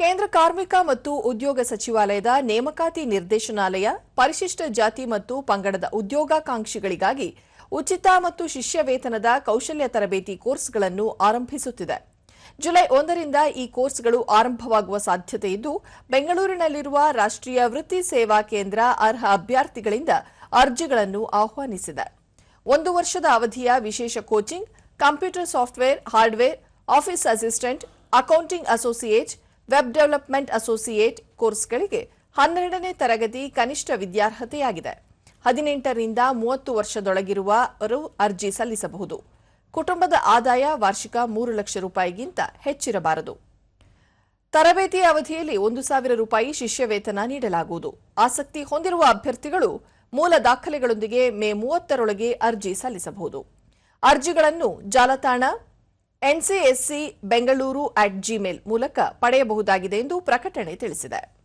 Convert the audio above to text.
ಕೇಂದ್ರ ಕಾರ್ಮಿಕ ಮತ್ತು ಉದ್ಯೋಗ ಸಚಿವಾಲಯದ ನೇಮಕಾತಿ ನಿರ್ದೇಶನಾಲಯ, ಪರಿಶಿಷ್ಟ ಜಾತಿ ಮತ್ತು ಪಂಗಡದ ಉದ್ಯೋಗಾಕಾಂಕ್ಷಿಗಳಿಗಾಗಿ ಉಚಿತ ಮತ್ತು ಶಿಷ್ಯ ವೇತನದ ಕೌಶಲ್ಯ ತರಬೇತಿ ಕೋರ್ಸ್ಗಳನ್ನು ಆರಂಭಿಸುತ್ತಿದೆ. ಜುಲೈ ಒಂದರಿಂದ ಈ ಕೋರ್ಸ್ಗಳು ಆರಂಭವಾಗುವ ಸಾಧ್ಯತೆ ಇದ್ದು, ಬೆಂಗಳೂರಿನಲ್ಲಿರುವ ರಾಷ್ಟ್ರೀಯ ವೃತ್ತಿ ಸೇವಾ ಕೇಂದ್ರ ಅರ್ಹ ಅಭ್ಯರ್ಥಿಗಳಿಂದ ಅರ್ಜಿಗಳನ್ನು ಆಹ್ವಾನಿಸಿದೆ. ಒಂದು ವರ್ಷದ ಅವಧಿಯ ವಿಶೇಷ coaching, computer software, hardware, office assistant, accounting associate web development associate ಕೋರ್ಸ್ಗಳಿಗೆ ಹನ್ನೆರಡನೇ ತರಗತಿ ಕನಿಷ್ಠ ವಿದ್ಯಾರ್ಹತೆಯಾಗಿದೆ. ಹದಿನೆಂಟರಿಂದ ಮೂವತ್ತು ವರ್ಷದೊಳಗಿರುವವರು ಅರ್ಜಿ ಸಲ್ಲಿಸಬಹುದು. ಕುಟುಂಬದ ಆದಾಯ ವಾರ್ಷಿಕ ಮೂರು ಲಕ್ಷ ರೂಪಾಯಿಗಿಂತ ಹೆಚ್ಚಿರಬಾರದು. ತರಬೇತಿ ಅವಧಿಯಲ್ಲಿ ಒಂದು ಸಾವಿರ ರೂಪಾಯಿ ಶಿಷ್ಯವೇತನ ನೀಡಲಾಗುವುದು. ಆಸಕ್ತಿ ಹೊಂದಿರುವ ಅಭ್ಯರ್ಥಿಗಳು ಮೂಲ ದಾಖಲೆಗಳೊಂದಿಗೆ ಮೇ ಮೂವತ್ತರೊಳಗೆ ಅರ್ಜಿ ಸಲ್ಲಿಸಬಹುದು. ಅರ್ಜಿಗಳನ್ನು ಜಾಲತಾಣ ಎನ್ಸಿಎಸ್ಸಿ ಬೆಂಗಳೂರು ಅಟ್ ಜಿಮೇಲ್ ಮೂಲಕ ಪಡೆಯಬಹುದಾಗಿದೆ ಎಂದು ಪ್ರಕಟಣೆ ತಿಳಿಸಿದೆ.